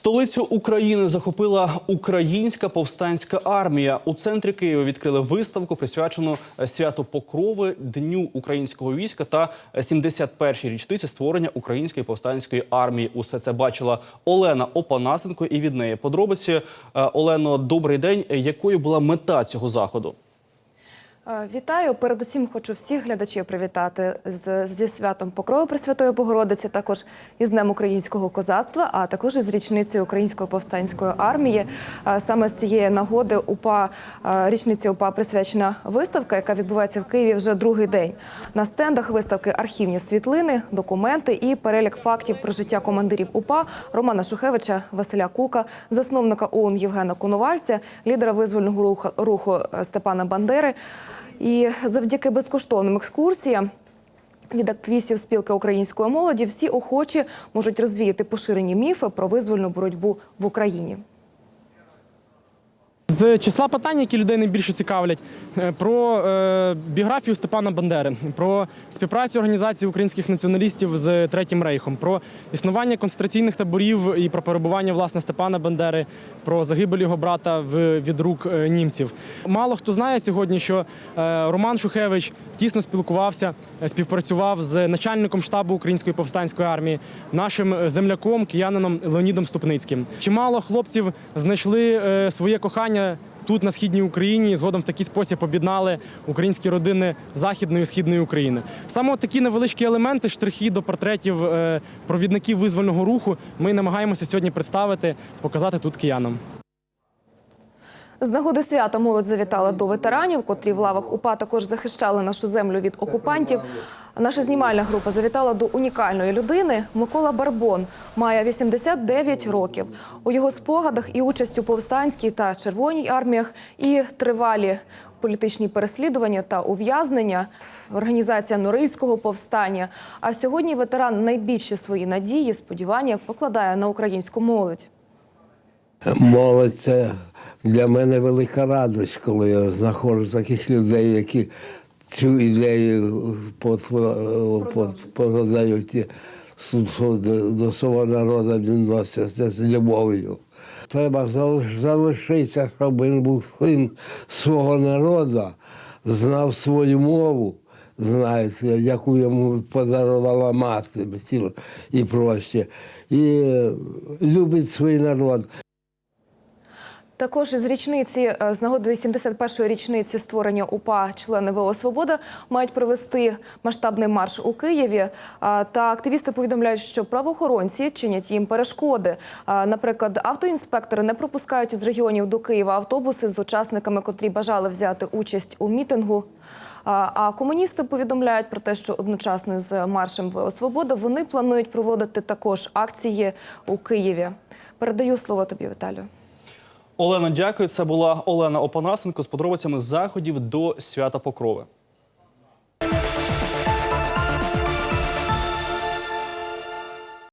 Столицю України захопила українська повстанська армія. У центрі Києва відкрили виставку, присвячену е, святу Покрови, Дню українського війська та 71-й річниці створення української повстанської армії. Усе це бачила Олена Опанасенко. І від неї подробиці Е, Олено, добрий день. Якою була мета цього заходу? Е, Вітаю. Передусім хочу всіх глядачів привітати з, зі святом Покрови Пресвятої Богородиці, також із Днем українського козацтва, а також із річницею Української повстанської армії. Е, Саме з цієї нагоди УПА е, річниці УПА присвячена виставка, яка відбувається в Києві вже другий день. На стендах виставки архівні світлини, документи і перелік фактів про життя командирів УПА Романа Шухевича, Василя Кука, засновника ОУН Євгена Коновальця, руху визвольного руху, руху Степана Бандери. І завдяки безкоштовним екскурсіям від активістів спілки української молоді всі охочі можуть розвіяти поширені міфи про визвольну боротьбу в Україні. З числа питань, які людей найбільше цікавлять, е, про е, біографію Степана Бандери, про співпрацю організації українських націоналістів з Третім Рейхом, про існування концентраційних таборів і про перебування власне Степана Бандери, про загибель його брата від рук е, німців. Мало хто знає сьогодні, що Роман Шухевич тісно спілкувався, співпрацював з начальником штабу Української повстанської армії, нашим земляком, киянином Леонідом Ступницьким. Чимало хлопців знайшли своє кохання тут, на східній Україні, згодом в такий спосіб об'єднали українські родини західної і східної України. Саме такі невеличкі елементи, штрихи до портретів е, провідників визвольного руху. Ми намагаємося сьогодні представити, показати тут киянам. З нагоди свята молодь завітала до ветеранів, котрі в лавах УПА також захищали нашу землю від окупантів. Наша знімальна група завітала до унікальної людини. Микола Барбон має 89 років. У його спогадах і участь у повстанській та червоній арміях, і тривалі політичні переслідування та ув'язнення, організація Норильського повстання. А сьогодні ветеран найбільші свої надії, сподівання покладає на українську молодь. Молодь це для мене велика радість, коли я знаходжу таких людей, які цю ідею подають до- свого народу відносяться з любов'ю. Треба залиш- залишитися, щоб він був син свого народу, знав свою мову, знаєте, яку йому подарувала мати і проще, і е, любить свій народ. Також із річниці е, з нагоди 71-ї річниці створення УПА члени ВО Свобода мають провести масштабний марш у Києві. Та активісти повідомляють, що правоохоронці чинять їм перешкоди. Наприклад, автоінспектори не пропускають із регіонів до Києва автобуси з учасниками, котрі бажали взяти участь у мітингу. А комуністи повідомляють про те, що одночасно з маршем ВО Свобода вони планують проводити також акції у Києві. Передаю слово тобі, Віталію. Олено, дякую. Це була Олена Опанасенко з подробицями заходів до свята Покрови.